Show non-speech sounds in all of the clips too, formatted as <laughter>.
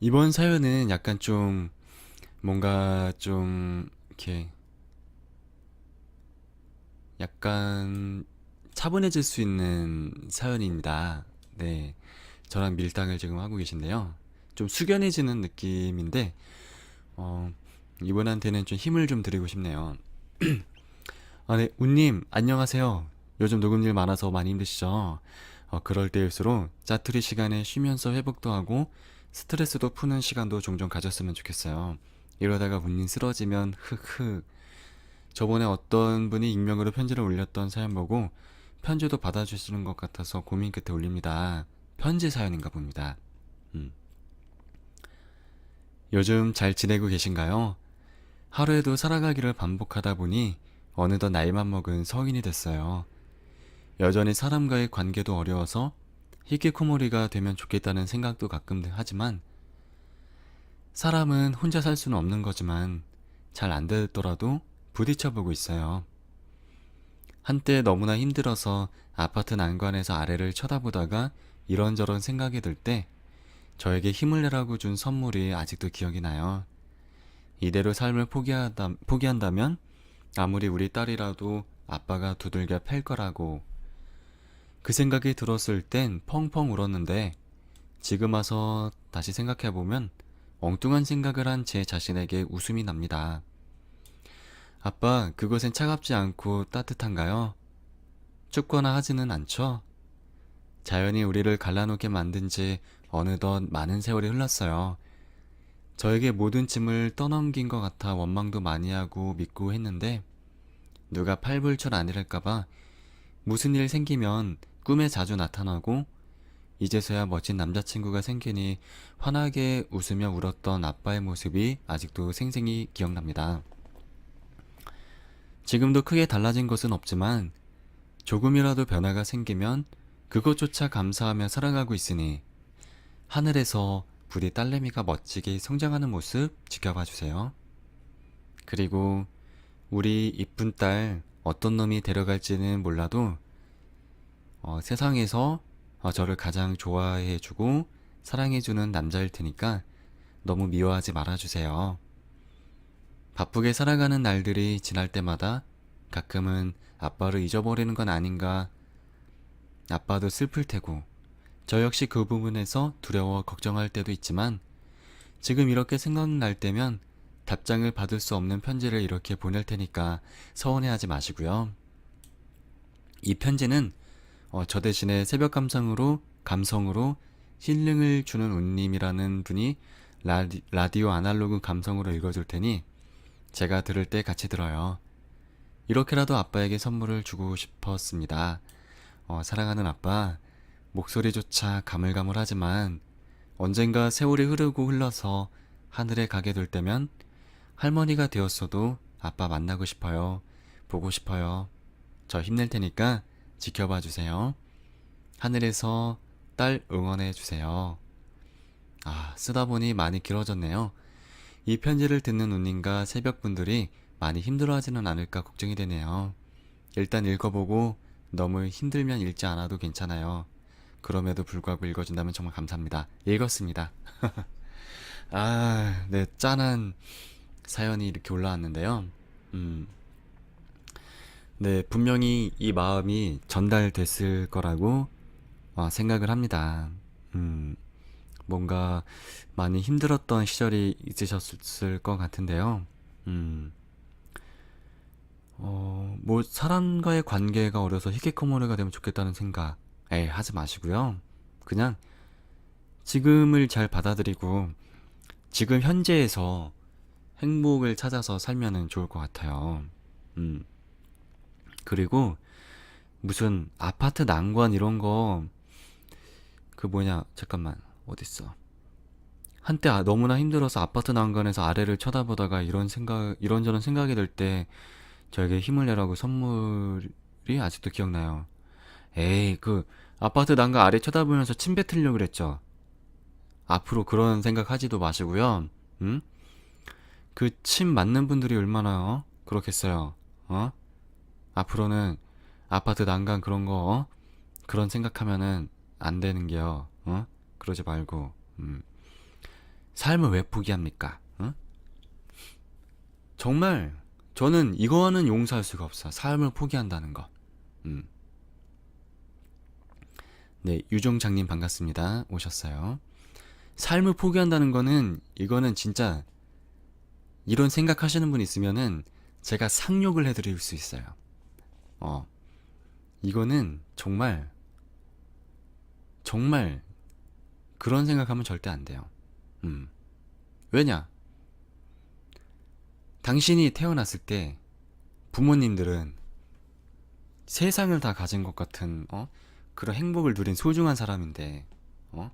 이번 사연은 약간 좀 뭔가 좀 이렇게 약간 차분해질 수 있는 사연입니다. 네. 저랑 밀당을 지금 하고 계신데요. 좀 숙연해지는 느낌인데, 어, 이분한테는 좀 힘을 좀 드리고 싶네요. <clears throat> 아, 네. 운님, 안녕하세요. 요즘 녹음 일 많아서 많이 힘드시죠? 어, 그럴 때일수록 짜투리 시간에 쉬면서 회복도 하고 스트레스도 푸는 시간도 종종 가졌으면 좋겠어요. 이러다가 운님 쓰러지면 흑흑. 저번에 어떤 분이 익명으로 편지를 올렸던 사연 보고 편지도 받아주시는 것 같아서 고민 끝에 올립니다. 편지 사연인가 봅니다. 음. 요즘 잘 지내고 계신가요? 하루에도 살아가기를 반복하다 보니 어느덧 나이만 먹은 성인이 됐어요. 여전히 사람과의 관계도 어려워서 히키코모리가 되면 좋겠다는 생각도 가끔 하지만 사람은 혼자 살 수는 없는 거지만 잘 안 되더라도 부딪혀 보고 있어요. 한때 너무나 힘들어서 아파트 난관에서 아래를 쳐다보다가 이런저런 생각이 들 때 저에게 힘을 내라고 준 선물이 아직도 기억이 나요. 이대로 삶을 포기하다, 포기한다면 아무리 우리 딸이라도 아빠가 두들겨 팰 거라고 그 생각이 들었을 땐 펑펑 울었는데 지금 와서 다시 생각해보면 엉뚱한 생각을 한 제 자신에게 웃음이 납니다. 아빠, 그것엔 차갑지 않고 따뜻한가요? 춥거나 하지는 않죠? 자연이 우리를 갈라놓게 만든 지 어느덧 많은 세월이 흘렀어요. 저에게 모든 짐을 떠넘긴 것 같아 원망도 많이 하고 믿고 했는데 누가 팔불출 아니랄까봐 무슨 일 생기면 꿈에 자주 나타나고 이제서야 멋진 남자친구가 생기니 환하게 웃으며 울었던 아빠의 모습이 아직도 생생히 기억납니다. 지금도 크게 달라진 것은 없지만 조금이라도 변화가 생기면 그것조차 감사하며 살아가고 있으니 하늘에서 부디 딸내미가 멋지게 성장하는 모습 지켜봐 주세요. 그리고 우리 이쁜 딸 어떤 놈이 데려갈지는 몰라도 어, 세상에서 어, 저를 가장 좋아해주고 사랑해주는 남자일 테니까 너무 미워하지 말아주세요. 바쁘게 살아가는 날들이 지날 때마다 가끔은 아빠를 잊어버리는 건 아닌가. 아빠도 슬플 테고, 저 역시 그 부분에서 두려워 걱정할 때도 있지만, 지금 이렇게 생각날 때면 답장을 받을 수 없는 편지를 이렇게 보낼 테니까 서운해하지 마시고요. 이 편지는 어, 저 대신에 새벽 감상으로 감성으로 힐링을 주는 운님이라는 분이 라디, 라디오 아날로그 감성으로 읽어줄 테니 제가 들을 때 같이 들어요. 이렇게라도 아빠에게 선물을 주고 싶었습니다. 어, 사랑하는 아빠, 목소리조차 가물가물하지만 언젠가 세월이 흐르고 흘러서 하늘에 가게 될 때면 할머니가 되었어도 아빠 만나고 싶어요. 보고 싶어요. 저 힘낼 테니까 지켜봐 주세요. 하늘에서 딸 응원해 주세요. 아, 쓰다 보니 많이 길어졌네요. 이 편지를 듣는 운님과 새벽분들이 많이 힘들어하지는 않을까 걱정이 되네요. 일단 읽어보고 너무 힘들면 읽지 않아도 괜찮아요. 그럼에도 불구하고 읽어준다면 정말 감사합니다. 읽었습니다. <laughs> 아, 네, 짠한 사연이 이렇게 올라왔는데요. 음, 네, 분명히 이 마음이 전달됐을 거라고 어, 생각을 합니다. 음, 뭔가 많이 힘들었던 시절이 있으셨을 것 같은데요. 음, 어, 뭐, 사람과의 관계가 어려서 히키코모리가 되면 좋겠다는 생각, 에 하지 마시고요. 그냥 지금을 잘 받아들이고, 지금 현재에서 행복을 찾아서 살면은 좋을 것 같아요. 음. 그리고 무슨 아파트 난관 이런 거 그 뭐냐 잠깐만 어딨어 한때 아- 너무나 힘들어서 아파트 난간에서 아래를 쳐다보다가 이런 생각 이런저런 생각이 들 때 저에게 힘을 내라고 선물이 아직도 기억나요. 에이 그 아파트 난간 아래 쳐다보면서 침 뱉으려고 그랬죠. 앞으로 그런 생각 하지도 마시고요. 응? 그 침 맞는 분들이 얼마나 어? 그렇겠어요. 어? 앞으로는 아파트 난간 그런 거 어? 그런 생각하면은 안 되는 게요. 어? 그러지 말고 음. 삶을 왜 포기합니까? 응? 정말 저는 이거는 용서할 수가 없어. 삶을 포기한다는 거. 음. 네, 유종장님 반갑습니다. 오셨어요. 삶을 포기한다는 거는 이거는 진짜 이런 생각하시는 분 있으면은 제가 상욕을 해드릴 수 있어요. 어, 이거는 정말 정말 그런 생각하면 절대 안 돼요. 음. 왜냐? 당신이 태어났을 때 부모님들은 세상을 다 가진 것 같은 어? 그런 행복을 누린 소중한 사람인데 어?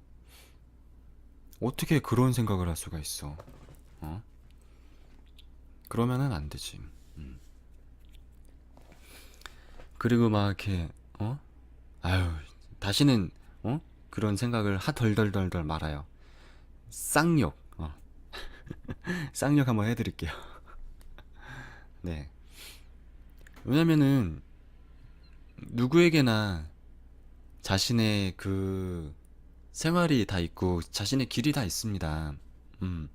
어떻게 그런 생각을 할 수가 있어? 어? 그러면은 안 되지. 음. 그리고 막 이렇게 어? 아유 다시는 어? 그런 생각을 하 덜덜덜덜 말아요. 쌍욕. 어. <laughs> 쌍욕 한번 해드릴게요. <laughs> 네. 왜냐면은 누구에게나 자신의 그 생활이 다 있고 자신의 길이 다 있습니다. 음.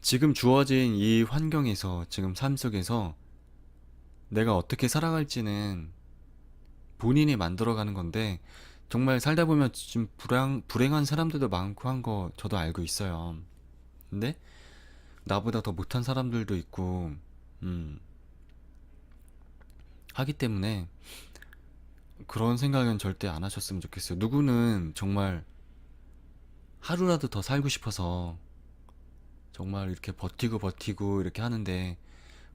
지금 주어진 이 환경에서 지금 삶 속에서 내가 어떻게 살아갈지는 본인이 만들어가는 건데 정말 살다 보면 지금 불행, 불행한 사람들도 많고 한 거 저도 알고 있어요. 근데 나보다 더 못한 사람들도 있고, 음, 하기 때문에 그런 생각은 절대 안 하셨으면 좋겠어요. 누구는 정말 하루라도 더 살고 싶어서 정말 이렇게 버티고 버티고 이렇게 하는데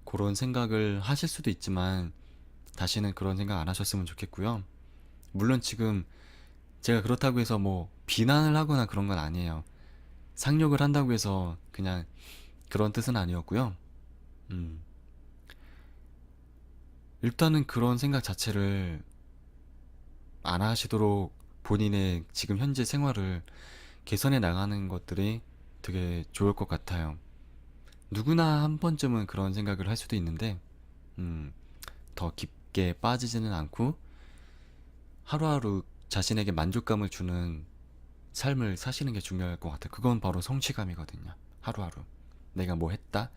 그런 생각을 하실 수도 있지만 다시는 그런 생각 안 하셨으면 좋겠고요. 물론 지금 제가 그렇다고 해서 뭐 비난을 하거나 그런 건 아니에요. 상욕을 한다고 해서 그냥 그런 뜻은 아니었고요. 음. 일단은 그런 생각 자체를 안 하시도록 본인의 지금 현재 생활을 개선해 나가는 것들이 되게 좋을 것 같아요. 누구나 한 번쯤은 그런 생각을 할 수도 있는데, 음, 더 깊게 빠지지는 않고 하루하루 자신에게 만족감을 주는 삶을 사시는 게 중요할 것 같아요. 그건 바로 성취감이거든요. 하루하루. 내가 뭐 했다?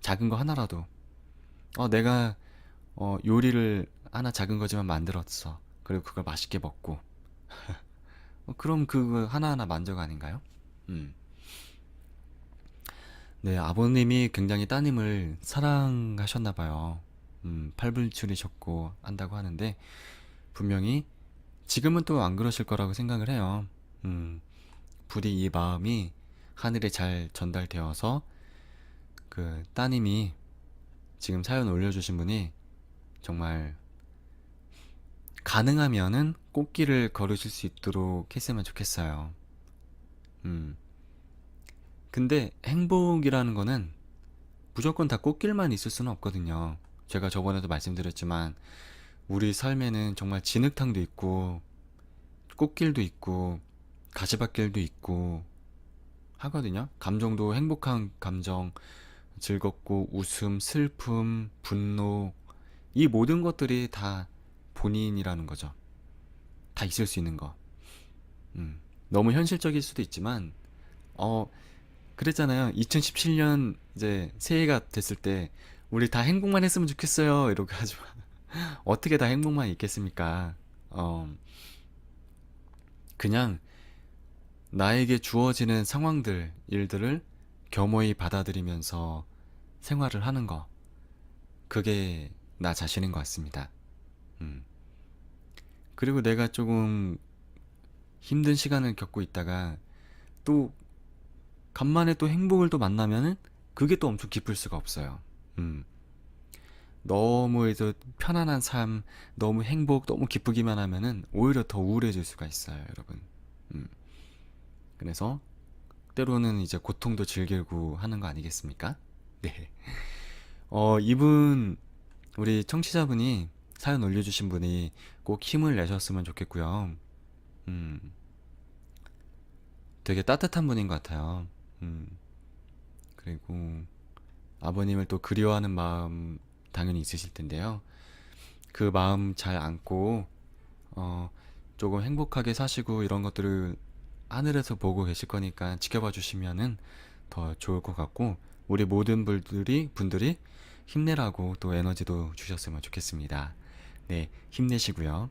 작은 거 하나라도. 어, 내가, 어, 요리를 하나 작은 거지만 만들었어. 그리고 그걸 맛있게 먹고. <laughs> 어, 그럼 그거 하나하나 만족 아닌가요? 음. 네, 아버님이 굉장히 따님을 사랑하셨나 봐요. 음, 팔불출이셨고 한다고 하는데 분명히 지금은 또 안 그러실 거라고 생각을 해요. 음, 부디 이 마음이 하늘에 잘 전달되어서 그 따님이 지금 사연 올려주신 분이 정말 가능하면은 꽃길을 걸으실 수 있도록 했으면 좋겠어요. 음. 근데 행복이라는 거는 무조건 다 꽃길만 있을 수는 없거든요. 제가 저번에도 말씀드렸지만 우리 삶에는 정말 진흙탕도 있고 꽃길도 있고 가시밭길도 있고 하거든요. 감정도 행복한 감정, 즐겁고 웃음, 슬픔, 분노 이 모든 것들이 다 본인이라는 거죠. 다 있을 수 있는 거. 음, 너무 현실적일 수도 있지만 어 그랬잖아요. 2017년 이제 새해가 됐을 때 우리 다 행복만 했으면 좋겠어요. 이러고 하지만 <laughs> 어떻게 다 행복만 있겠습니까? 어, 그냥 나에게 주어지는 상황들, 일들을 겸허히 받아들이면서 생활을 하는 거. 그게 나 자신인 것 같습니다. 음. 그리고 내가 조금 힘든 시간을 겪고 있다가 또 간만에 또 행복을 또 만나면은 그게 또 엄청 기쁠 수가 없어요. 음. 너무 편안한 삶, 너무 행복, 너무 기쁘기만 하면은 오히려 더 우울해질 수가 있어요, 여러분. 음. 그래서 때로는 이제 고통도 즐기고 하는 거 아니겠습니까? <laughs> 네. 어, 이분 우리 청취자분이 사연 올려주신 분이 꼭 힘을 내셨으면 좋겠고요. 음. 되게 따뜻한 분인 것 같아요. 음. 그리고 아버님을 또 그리워하는 마음 당연히 있으실 텐데요. 그 마음 잘 안고 어, 조금 행복하게 사시고 이런 것들을 하늘에서 보고 계실 거니까 지켜봐 주시면은 더 좋을 것 같고 우리 모든 분들이 분들이 힘내라고 또 에너지도 주셨으면 좋겠습니다. 네, 힘내시고요.